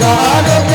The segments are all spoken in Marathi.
God.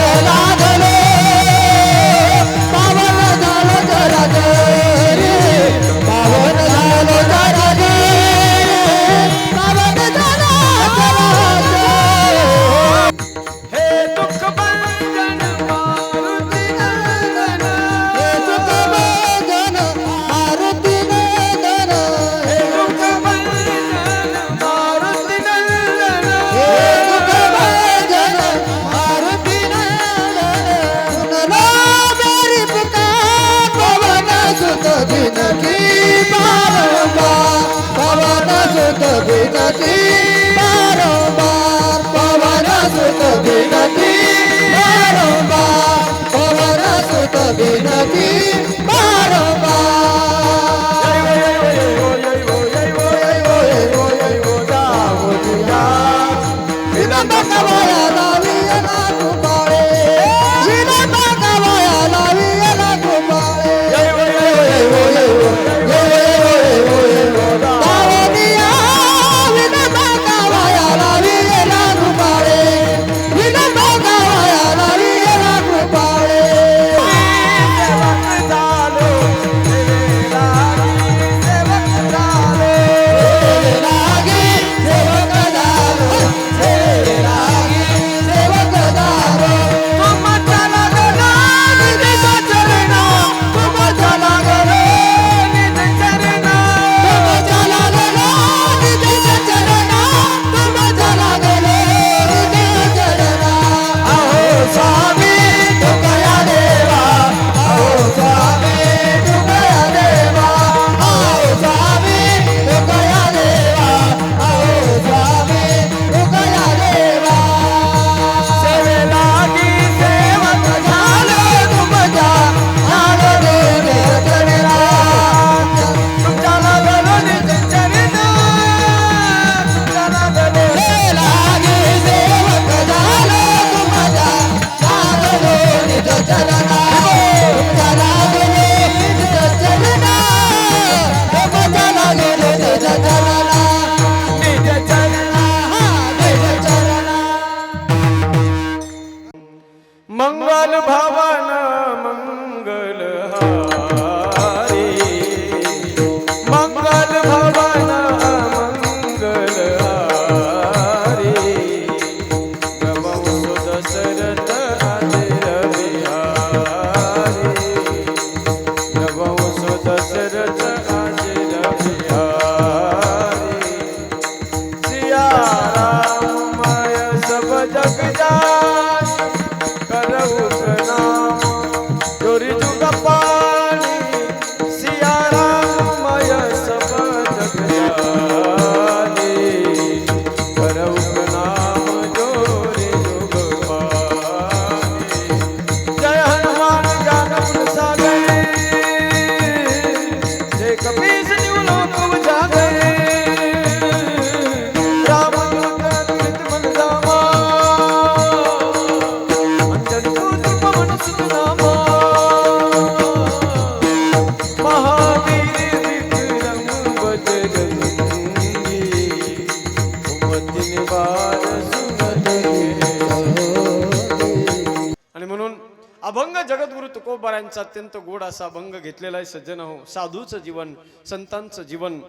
तुकोबारांचा अत्यंत गोड असा भंग घेतलेला आहे सज्जन हो. साधूचं जीवन संतांचं जीवन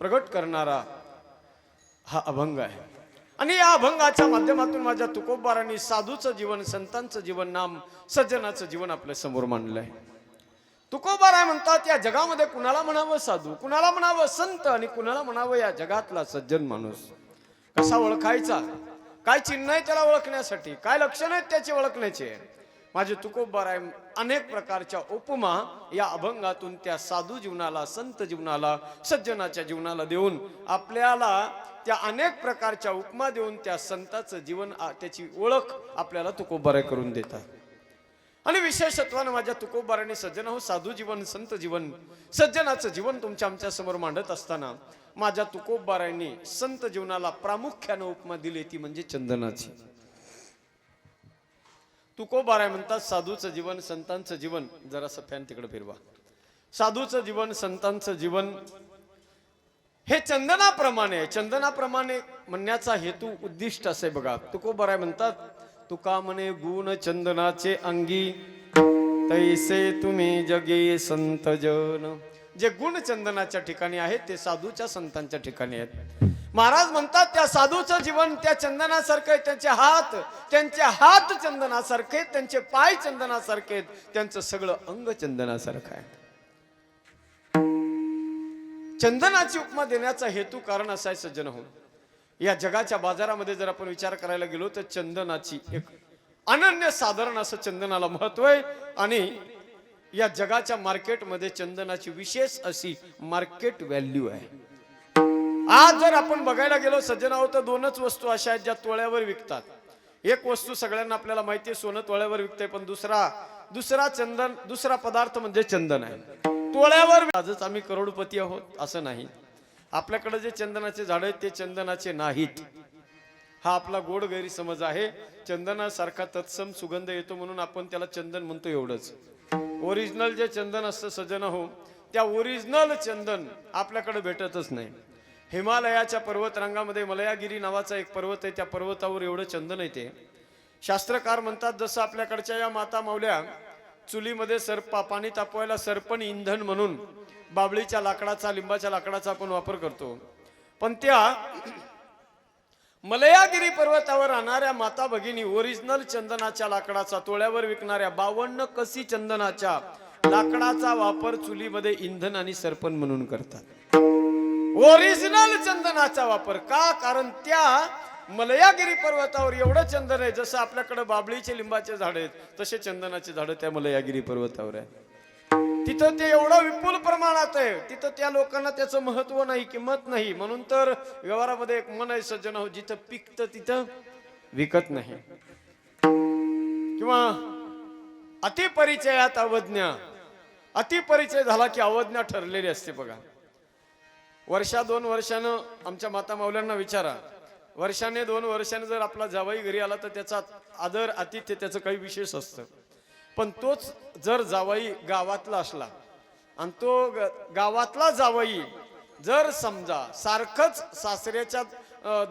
प्रगट करणारा हा अभंग आहे. आणि या अभंगाच्या माध्यमातून माझ्या तुकोबारांनी साधूचं जीवन संतांचं जीवन नाम सज्जनाचं जीवन आपल्यासमोर मांडलंय तुकोबाराय म्हणतात या जगामध्ये कुणाला म्हणावं साधू? कुणाला म्हणावं संत? आणि कुणाला म्हणावं या जगातला सज्जन माणूस? कसा ओळखायचा? काय चिन्ह आहे त्याला ओळखण्यासाठी? काय लक्षण आहेत त्याचे ओळखण्याचे? माझे तुकोबाराय अनेक प्रकारच्या उपमा या अभंगातून त्या साधू जीवनाला संत जीवनाला सज्जनाच्या जीवनाला देऊन आपल्याला त्या अनेक प्रकारच्या उपमा देऊन त्या संताचं जीवन त्याची ओळख आपल्याला तुकोबाराय करून देतात. आणि विशेषत्वानं माझ्या तुकोबाराने सज्जन हो साधू जीवन संत जीवन सज्जनाचं जीवन तुमच्या आमच्यासमोर मांडत असताना माझ्या तुकोबारांनी संत जीवनाला प्रामुख्यानं उपमा दिली ती म्हणजे चंदनाची. तुकोबाराय म्हणतात साधूचं जीवन संतांचं जीवन. जरासं फॅन तिकडे फिरवा. साधूचं जीवन संतांचं जीवन. हे चंदनाप्रमाणे चंदनाप्रमाणे म्हणण्याचा हेतू उद्दिष्ट असे बघा. तुकोबाराय म्हणतात तुका म्हणे गुण चंदनाचे अंगी? तैसे तुम्ही जगे संत जन जे गुण चंदनाच्या ठिकाणी आहेत ते साधूच्या संतांच्या ठिकाणी आहेत. महाराज म्हणतात त्या साधूचं जीवन त्या चंदनासारखं आहे त्यांचे हात त्यांचे हात चंदनासारखे त्यांचे पाय चंदनासारखे त्यांचं सगळं अंग चंदनासारखं आहे. चंदनाची उपमा देण्याचा हेतू कारण असाय आहे सज्जन हो. या जगाच्या बाजारामध्ये जर आपण विचार करायला गेलो तर चंदनाची एक अनन्य साधारण असं चंदनाला महत्त्व आहे. आणि या जगाच्या मार्केटमध्ये चंदनाची विशेष अशी मार्केट व्हॅल्यू आहे. आज जर आपण बघायला गेलो सज्जनावर आहोत तर दोनच वस्तू अशा आहेत ज्या तोळ्यावर विकतात. एक वस्तू सगळ्यांना आपल्याला माहिती आहे सोनं तोळ्यावर विकते पण दुसरा दुसरा चंदन दुसरा पदार्थ म्हणजे चंदन आहे. तोळ्यावर आजच आम्ही करोडपती आहोत असं नाही. आपल्याकडे जे चंदनाचे झाड आहेत ते चंदनाचे नाहीत. हा आपला गोड गैरसमज आहे. चंदनासारखा तत्सम सुगंध येतो म्हणून आपण त्याला चंदन म्हणतो एवढंच. ओरिजिनल जे चंदन असतं सजन हो त्या ओरिजिनल चंदन आपल्याकडे भेटतच नाही. हिमालयाच्या पर्वतरांगामध्ये मलयागिरी नावाचा एक पर्वत आहे त्या पर्वतावर एवढं चंदन येते शास्त्रकार म्हणतात जसं आपल्याकडच्या या माता मावल्या चुलीमध्ये सर्प पाणी तापवायला सरपण इंधन म्हणून बाबळीच्या लाकडाचा लिंबाच्या लाकडाचा आपण वापर करतो. पण त्या मलयागिरी पर्वतावर राहणाऱ्या माता भगिनी ओरिजिनल चंदनाच्या लाकडाचा तोळ्यावर विकणाऱ्या बावन्न कसी चंदनाच्या लाकडाचा वापर चुलीमध्ये इंधन आणि सरपण म्हणून करतात. ओरिजिनल चंदनाचा वापर. का? कारण त्या मलयागिरी पर्वतावर एवढं चंदन आहे जसं आपल्याकडे बाबळीचे लिंबाचे झाड आहेत तसे चंदनाचे झाड त्या मलयागिरी पर्वतावर आहे तिथं ते एवढं विपुल प्रमाणात आहे तिथं त्या लोकांना त्याचं महत्त्व नाही किंमत नाही. म्हणून तर व्यवहारामध्ये एक मन आहे सज्जन हो जिथं पिकतं तिथं विकत नाही. किंवा अतिपरिचयात अवज्ञा. अतिपरिचय झाला की अवज्ञा ठरलेली असते बघा. वर्षा दोन वर्षानं आमच्या माता माऊल्यांना विचारा. वर्षाने दोन वर्षाने जर आपला जावाई घरी आला तर त्याचा आदर आतिथ्य त्याचं काही विशेष असतं. पण तोच जर जावाई गावातला असला आणि तो ग- गावातला जावई जर समजा सारखंच सासऱ्याच्या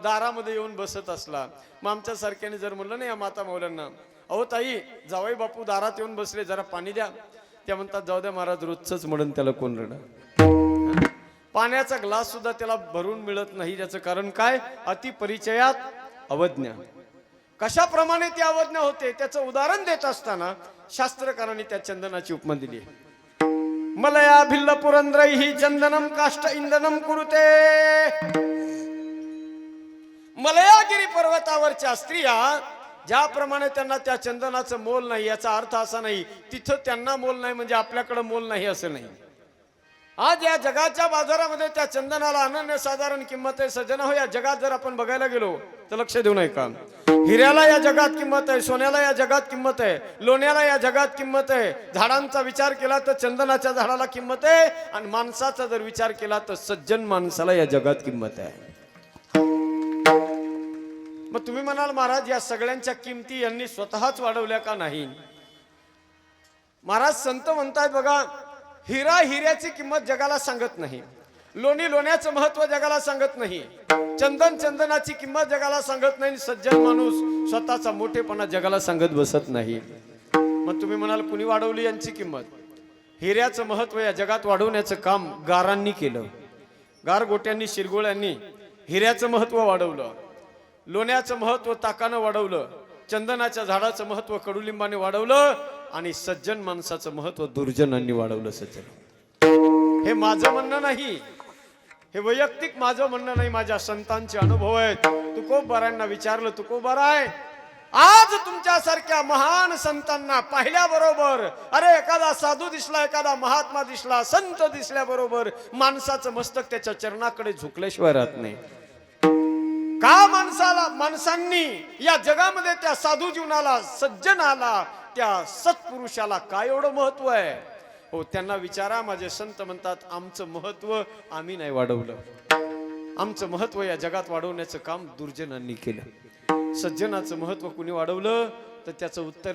दारामध्ये येऊन बसत असला मग आमच्या सारख्याने जर म्हणलं ना या माता माऊल्यांना अहो ताई जावई बापू दारात येऊन बसले जरा पाणी द्या. त्या म्हणतात जाऊ द्या महाराज रोजच म्हणून त्याला कोण रडा पाण्याचा ग्लास सुद्धा त्याला भरून मिळत नाही. त्याचं कारण काय? अतिपरिचयात अवज्ञा. कशाप्रमाणे ती अवज्ञा होते? त्याचं उदाहरण देत असताना शास्त्रकारांनी त्या चंदनाची उपमा दिली आहे. मलया भिल्ल पुरंद्र ही चंदनम काष्ट इंधनम कुरुते. मलयागिरी पर्वतावरच्या स्त्रिया ज्याप्रमाणे त्यांना त्या चंदनाचं मोल नाही याचा अर्थ असा नाही तिथं त्यांना मोल नाही म्हणजे आपल्याकडे मोल नाही असं नाही. आज या जगाच्या बाजारामध्ये त्या चंदनाला अनन्य साधारण किंमत आहे. सज्जना हो या जगात जर आपण बघायला गेलो तर लक्ष देऊ नये का हिऱ्याला या जगात किंमत आहे सोन्याला या जगात किंमत आहे लोण्याला या जगात किंमत आहे. झाडांचा विचार केला तर चंदनाच्या झाडाला किंमत आहे आणि माणसाचा जर विचार केला तर सज्जन माणसाला या जगात किंमत आहे. मग तुम्ही म्हणाल महाराज या सगळ्यांच्या किमती यांनी स्वतःच वाढवल्या का नाही? महाराज संत म्हणतायत बघा हिरा हिऱ्याची किंमत जगाला सांगत नाही. लोणी लोण्याचं महत्त्व जगाला सांगत नाही. चंदन चंदनाची किंमत जगाला सांगत नाही. सज्जन माणूस स्वतःचा मोठेपणा जगाला सांगत बसत नाही. मग तुम्ही म्हणाल कुणी वाढवली यांची किंमत? हिऱ्याचं महत्त्व या जगात वाढवण्याचं काम गारांनी केलं. गारगोट्यांनी शिरगोळ्यांनी हिऱ्याचं महत्त्व वाढवलं. लोण्याचं महत्त्व ताकानं वाढवलं. चंदनाच्या झाडाचं महत्त्व कडुलिंबाने वाढवलं. आणि सज्जन माणसाचं महत्त्व दुर्जनांनी वाढवलं सज्जन. हे माझं म्हणणं नाही. हे वैयक्तिक माझं म्हणणं नाही. माझ्या संतांचे अनुभव आहेत. तुकोबारांना विचारलं तुकोबाराय आज तुमच्यासारख्या महान संतांना पाहिल्याबरोबर अरे एखादा साधू दिसला एखादा महात्मा दिसला संत दिसल्याबरोबर माणसाचं मस्तक त्याच्या चरणाकडे झुकल्याशिवाय राहत नाही. का माणसाला माणसांनी या जगामध्ये त्या साधू जीवनाला सज्जनाला त्या सत्पुरुषाला काय एवढं महत्त्व आहे? हो त्यांना विचारा माझे संत म्हणतात आमचं महत्त्व आम्ही नाही वाढवलं. आमचं महत्त्व या जगात वाढवण्याचं काम दुर्जनांनी केलं. सज्जनाचं महत्त्व कुणी वाढवलं? तर त्याचं उत्तर